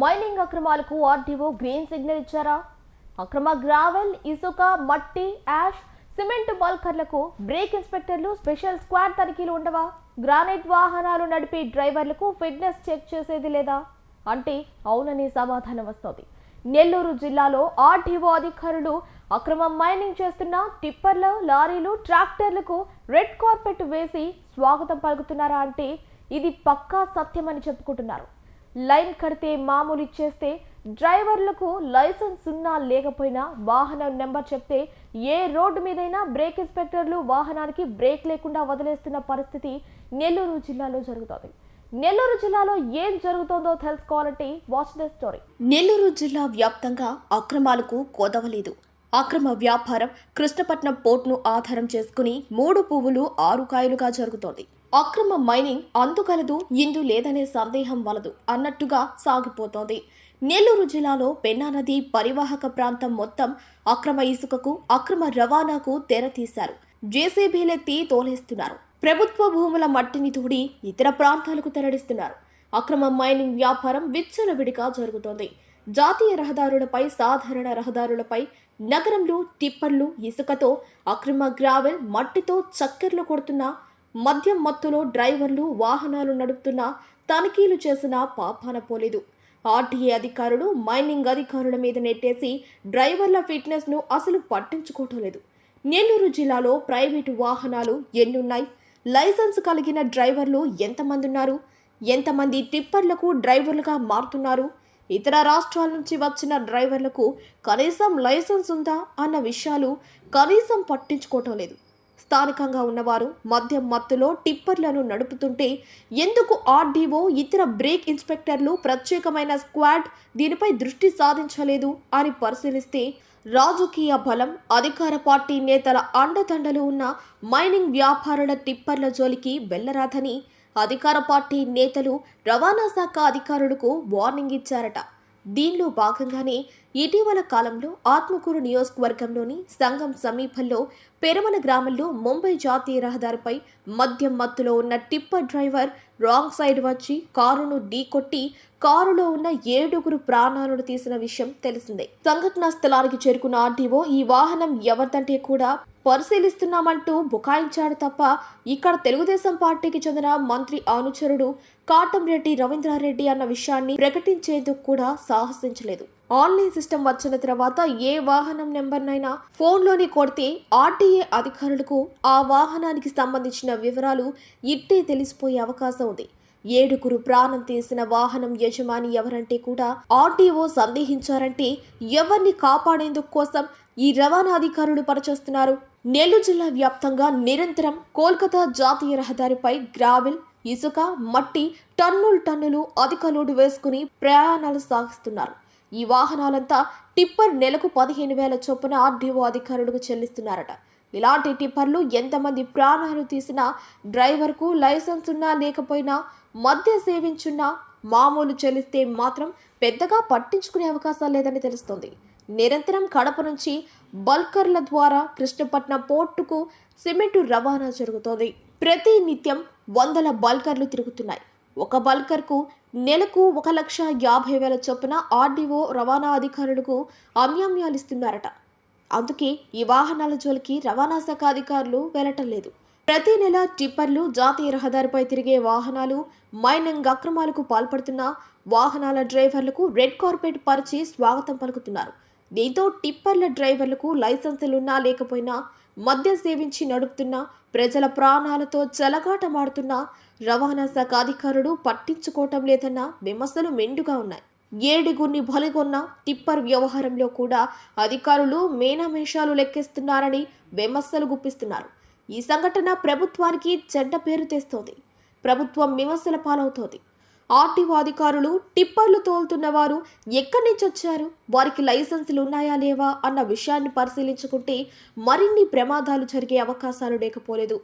Mining అక్రమాలకు RDO green signal ఇచ్చారా? అక్రమ గ్రావెల్ ఇసుక మట్టి యాష్ సిమెంట్ బల్కర్లకు బ్రేక్ ఇన్స్పెక్టర్లు స్పెషల్ స్క్వాడ్ తనిఖీలు ఉండవా? గ్రానైట్ వాహనాలు నడిపే డ్రైవర్లకు ఫిట్నెస్ చెక్ చేసేది లేదా? అంటే అవునని సమాధానం వస్తోంది. నెల్లూరు జిల్లాలో ఆర్టీఓ అధికారులు అక్రమ మైనింగ్ చేస్తున్న టిప్పర్లు లారీలు ట్రాక్టర్లకు రెడ్ కార్పెట్ వేసి స్వాగతం పలుకుతున్నారా అంటే ఇది పక్కా సత్యమని చెప్పుకుంటున్నారు. లైన్ కడితే మామూలు ఇచ్చేస్తే డ్రైవర్లకు లైసెన్స్ ఉన్నా లేకపోయినా వాహనం నెంబర్ చెప్తే ఏ రోడ్డు మీదైనా బ్రేక్ ఇన్స్పెక్టర్లు వాహనానికి బ్రేక్ లేకుండా వదిలేస్తున్న పరిస్థితి నెల్లూరు జిల్లాలో జరుగుతోంది. నెల్లూరు జిల్లాలో ఏం జరుగుతోందో తెలుసుకోవాలంటే వాచ్ ద స్టోరీ. నెల్లూరు జిల్లా వ్యాప్తంగా అక్రమాలకు కోదవలేదు. అక్రమ వ్యాపారం కృష్ణపట్నం పోర్టును ఆధారం చేసుకుని మూడు పువ్వులు ఆరు కాయలుగా జరుగుతోంది. అక్రమ మైనింగ్ అందుకలదు ఇందు లేదనే సందేహం వలదు అన్నట్టుగా సాగిపోతోంది. నెల్లూరు జిల్లాలో పెన్నా నది పరివాహక ప్రాంతం మొత్తం అక్రమ ఇసుకకు అక్రమ రవాణాకు తెరతీశారు జేసీబీలెత్తి తోలేస్తున్నారు. ప్రభుత్వ భూముల మట్టిని తోడి ఇతర ప్రాంతాలకు తరలిస్తున్నారు. అక్రమ మైనింగ్ వ్యాపారం విచ్చలవిడిగా జరుగుతోంది. జాతీయ రహదారులపై సాధారణ రహదారులపై నగరంలో టిప్పర్లు ఇసుకతో అక్రమ గ్రావెల్ మట్టితో చక్కెర్లు కొడుతున్న మద్యం మత్తులో డ్రైవర్లు వాహనాలు నడుపుతున్న తనిఖీలు చేసిన పాపాన పోలేదు. ఆర్టీఏ అధికారులు మైనింగ్ అధికారుల మీద నెట్టేసి డ్రైవర్ల ఫిట్నెస్ను అసలు పట్టించుకోవటం లేదు. నెల్లూరు జిల్లాలో ప్రైవేటు వాహనాలు ఎన్నున్నాయి? లైసెన్స్ కలిగిన డ్రైవర్లు ఎంతమంది ఉన్నారు? ఎంతమంది టిప్పర్లకు డ్రైవర్లుగా మారుతున్నారు? ఇతర రాష్ట్రాల నుంచి వచ్చిన డ్రైవర్లకు కనీసం లైసెన్స్ ఉందా? అన్న విషయాలు కనీసం పట్టించుకోవటం లేదు. స్థానికంగా ఉన్నవారు మద్యం మత్తులో టిప్పర్లను నడుపుతుంటే ఎందుకు ఆర్డీఓ ఇతర బ్రేక్ ఇన్స్పెక్టర్లు ప్రత్యేకమైన స్క్వాడ్ దీనిపై దృష్టి సాధించలేదు అని పరిశీలిస్తే రాజకీయ బలం అధికార పార్టీ నేతల అండదండలు ఉన్న మైనింగ్ వ్యాపారుల టిప్పర్ల జోలికి వెళ్ళరాదని అధికార పార్టీ నేతలు రవాణా శాఖ అధికారులకు వార్నింగ్ ఇచ్చారట. దీనిలో భాగంగానే ఇటీవల కాలంలో ఆత్మకూరు నియోజకవర్గంలోని సంఘం సమీపంలో పెరమల గ్రామంలో ముంబై జాతీయ రహదారిపై మద్యం మత్తులో ఉన్న టిప్పర్ డ్రైవర్ రాంగ్ సైడ్ వచ్చి కారును ఢీకొట్టి కారులో ఉన్న ఏడుగురు ప్రాణాలను తీసిన విషయం తెలిసిందే. సంఘటనా స్థలానికి చేరుకున్న ఆర్టీఓ ఈ వాహనం ఎవరిదంటే కూడా పరిశీలిస్తున్నామంటూ బుకాయించాడు తప్ప ఇక్కడ తెలుగుదేశం పార్టీకి చెందిన మంత్రి అనుచరుడు కాటంరెడ్డి రవీంద్రారెడ్డి అన్న విషయాన్ని ప్రకటించేందుకు కూడా సాహసించలేదు. ఆన్లైన్ సిస్టమ్ వచ్చిన తర్వాత ఏ వాహనం నెంబర్నైనా ఫోన్లోని కొడితే ఆర్టీఏ అధికారులకు ఆ వాహనానికి సంబంధించిన వివరాలు ఇట్టే తెలిసిపోయే అవకాశం ఉంది. ఏడుగురు ప్రాణం తీసిన వాహనం యజమాని ఎవరంటే కూడా ఆర్టీఓ సందేహించారంటే ఎవరిని కాపాడేందుకు కోసం ఈ రవాణా అధికారులు పనిచేస్తున్నారు. నెల్లూరు జిల్లా వ్యాప్తంగా నిరంతరం కోల్కతా జాతీయ రహదారిపై గ్రావెల్ ఇసుక మట్టి టన్నులు టన్నులు అధిక లోడు వేసుకుని ప్రయాణాలు సాగిస్తున్నారు. ఈ వాహనాలంతా టిప్పర్ నెలకు పదిహేను వేల చొప్పున ఆర్డీఓ అధికారులకు చెల్లిస్తున్నారట. ఇలాంటి టిప్పర్లు ఎంతమంది ప్రాణాలు తీసినా డ్రైవర్కు లైసెన్స్ ఉన్నా లేకపోయినా మద్య సేవించున్నా మామూలు చెల్లిస్తే మాత్రం పెద్దగా పట్టించుకునే అవకాశం లేదని తెలుస్తోంది. నిరంతరం కడప నుంచి బల్కర్ల ద్వారా కృష్ణపట్నం పోర్టుకు సిమెంటు రవాణా జరుగుతోంది. ప్రతి నిత్యం వందల బల్కర్లు తిరుగుతున్నాయి. ఒక బల్కర్కు నెలకు ఒక లక్ష యాభై వేల చొప్పున ఆర్డీఓ రవాణా అధికారులకు అమ్యామ్యాలిస్తున్నారట అందుకే ఈ వాహనాల జోలికి రవాణా శాఖ అధికారులు వెళ్ళటం లేదు. ప్రతి నెల టిప్పర్లు జాతీయ రహదారిపై తిరిగే వాహనాలు మైనింగ్ అక్రమాలకు పాల్పడుతున్న వాహనాల డ్రైవర్లకు రెడ్ కార్పెట్ పరిచి స్వాగతం పలుకుతున్నారు. దీంతో టిప్పర్ల డ్రైవర్లకు లైసెన్సులున్నా లేకపోయినా మద్యం సేవించి నడుపుతున్న ప్రజల ప్రాణాలతో చెలగాటమాడుతున్న రవాణా శాఖ అధికారులు పట్టించుకోవటం లేదన్న విమర్శలు మెండుగా ఉన్నాయి. ఏడుగురిని బలిగొన్న టిప్పర్ వ్యవహారంలో కూడా అధికారులు మేనమేషాలు లెక్కిస్తున్నారని విమర్శలు గుప్పిస్తున్నారు. ఈ సంఘటన ప్రభుత్వానికి చెడ్డ పేరు తెస్తోంది. ప్రభుత్వం విమర్శల పాలవుతోంది. ఆర్టీఓ అధికారులు టిప్పర్లు తోలుతున్న వారు ఎక్కడి నుంచి వచ్చారు? వారికి లైసెన్సులు ఉన్నాయా లేవా? అన్న విషయాన్ని పరిశీలించుకుంటే మరిన్ని ప్రమాదాలు జరిగే అవకాశాలు లేకపోలేదు.